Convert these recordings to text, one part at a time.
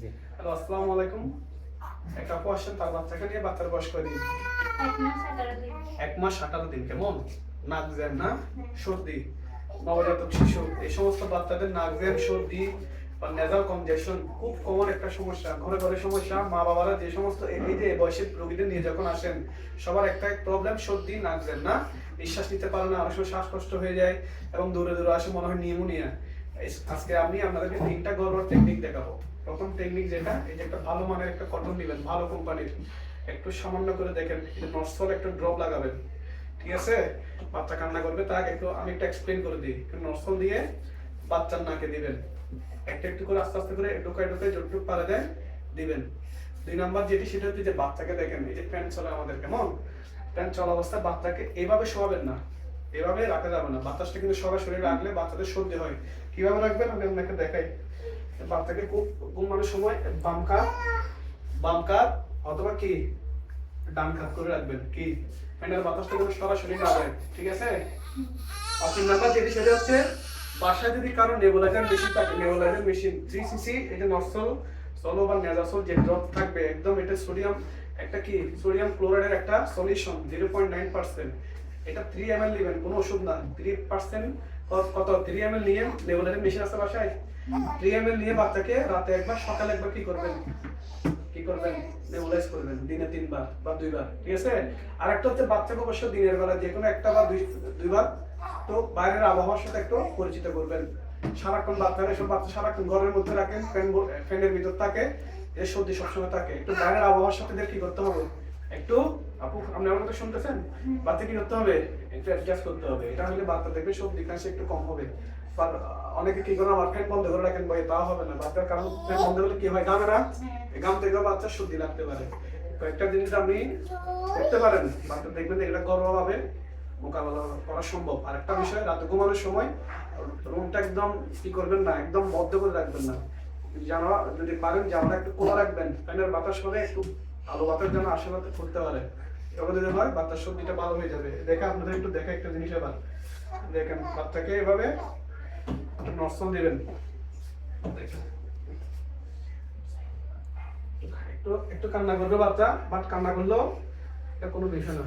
জি। Hello আসসালামু আলাইকুম। একটা আসছেন তার বাচ্চাকে নিয়ে বাচ্চার বয়স করে দিন? এক মাস আঠারো দিন। কেমন? নাক জ্যাম না? সর্দি নবজাতক শিশু এই সমস্ত বাচ্চাদের নাক জ্যাম সর্দি বা নেজাল কনজেকশন খুব কমন একটা সমস্যা। ঘরে ঘরে সমস্যা মা বাবারা যে সমস্ত এই এই যে বয়সের রোগীদের নিয়ে যখন আসেন সবার একটা প্রবলেম সর্দি নাক জ্যাম না? নিঃশ্বাস নিতে পারে না অনেক সময় শ্বাসকষ্ট হয়ে যায় এবং দূরে দূরে আসে মনে হয় নিউমোনিয়া। আজকে আমি আপনাদেরকে তিনটা গর্বর টেকনিক দেখাবো। প্রথম টেকনিক যেটা, এই যে একটা ভালো মানের একটা কটন দিবেন, ভালো কোম্পানির একটু সামান্য করে দেখেন নর্সল একটা ড্রপ লাগাবেন। ঠিক আছে? বাচ্চা কান্না করবে তাকে একটু আমি একটা এক্সপ্লেন করে দিই। একটু নর্সল দিয়ে বাচ্চার নাকে দিবেন। একটা একটু করে আস্তে আস্তে করে ঢোকায় ঢোকায় যতটুকু পারা যায় দিবেন। দুই নাম্বার যেটি, সেটা হচ্ছে যে বাচ্চাকে দেখেন, এই যে প্যান্ট চলে আমাদের, কেমন? প্যান্ট চলা অবস্থায় বাচ্চাকে এইভাবে শোয়াবেন না। এভাবে রাখা যাবে না। বাতাসটা কিন্তু সবার শরীরে রাখলে বাচ্চাদের সর্দি হয়। কীভাবে রাখবেন? আমি আপনাকে দেখাই। বাচ্চাকে খুব ঘুমানোর সময় বাম কাত বাম কাত অথবা কি? ডান কাত করে রাখবেন। কি? ফ্যানের বাতাসটা যেন সরাসরি না ঠিক আছে? তিন নাম্বার যেটি সেটা হচ্ছে, বাসায় যদি কারও নেবুলাইজার মেশিন থাকে, নেবুলাইজার মেশিন থ্রি সিসি এটা নসল সলো বা নেজাসল যে ড্রপ থাকবে, একদম এটা সোডিয়াম একটা কি? সোডিয়াম ক্লোরাইডের একটা solution zero point nine percent এটা থ্রি এম এল নেবেন, কোনো ওষুধ না থ্রি পার্সেন্ট কত? থ্রি এম এল নিয়ে মেশিন আছে বাসায়? থ্রি এম এল নিয়ে বাচ্চাকে রাতে একবার, সকালে একবার কি করবেন? কি করবেন? নেবুলাইজ করবেন, দিনে তিনবার বা দুইবার, ঠিক আছে? আর একটা হচ্ছে বাচ্চাকে অবশ্য দিনের বেলা যে কোনো একটা বা দুই দুইবার তো বাইরের আবহাওয়ার সাথে একটু পরিচিত করবেন। সারাক্ষণ বাচ্চারা এসব বাচ্চা সারাক্ষণ ঘরের মধ্যে রাখেন, ফ্যান ফ্যানের ভিতর থাকে এর সর্দি সবসময় থাকে। একটু বাইরের আবহাওয়ার সাথে কি করতে হবে? একটু আপু আপনি আমার কথা শুনতেছেন? বাচ্চা কি করতে হবে? একটু অ্যাডজাস্ট করতে হবে। এটা হলে বাচ্চা দেখবে একটু কম হবে। আর অনেকে কি করে আমার ফ্যান বন্ধ করে রাখেন ভাই তা হবে না। বাচ্চার কারণ ফ্যান বন্ধ করলে কি হয় গামে না? গাম থেকে সর্দি লাগতে পারে। কয়েকটা জিনিস আপনি করতে পারেন। বাচ্চা দেখবেন এটা গর্বভাবে মোকাবেলা করা সম্ভব। আর একটা বিষয় রাতে ঘুমানোর সময় রুমটা একদম কি করবেন না একদম বদ্ধ করে রাখবেন না। জানা যদি পারেন জানালা একটু খোলা রাখবেন। ফ্যানের বাতাস হবে একটু আলো বাতাস যেন আশেপাশে করতে পারে। এবার যদি হয় বাতাস সর্দিটা ভালো হয়ে যাবে। দেখে আপনাদের একটু দেখে একটা জিনিস এবার দেখেন, বাচ্চাকে এভাবে একটু নষ্ট দিবেন। দেখেন। একটু একটু কান্না করবে বাচ্চা, বাট কান্না করলেও এটা কোনো বিষয় না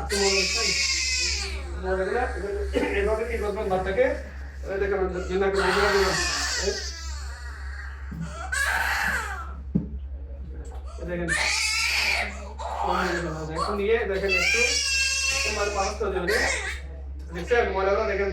একটু মনে হচ্ছে? মনে লাগলে এভাবে- কি করবেন বাচ্চাকে দেখেন জেনা করে জেনা দিবেন। এই। এই দেখেন একটু নিয়ে দেখেন একটু তোমার তো দেখেন।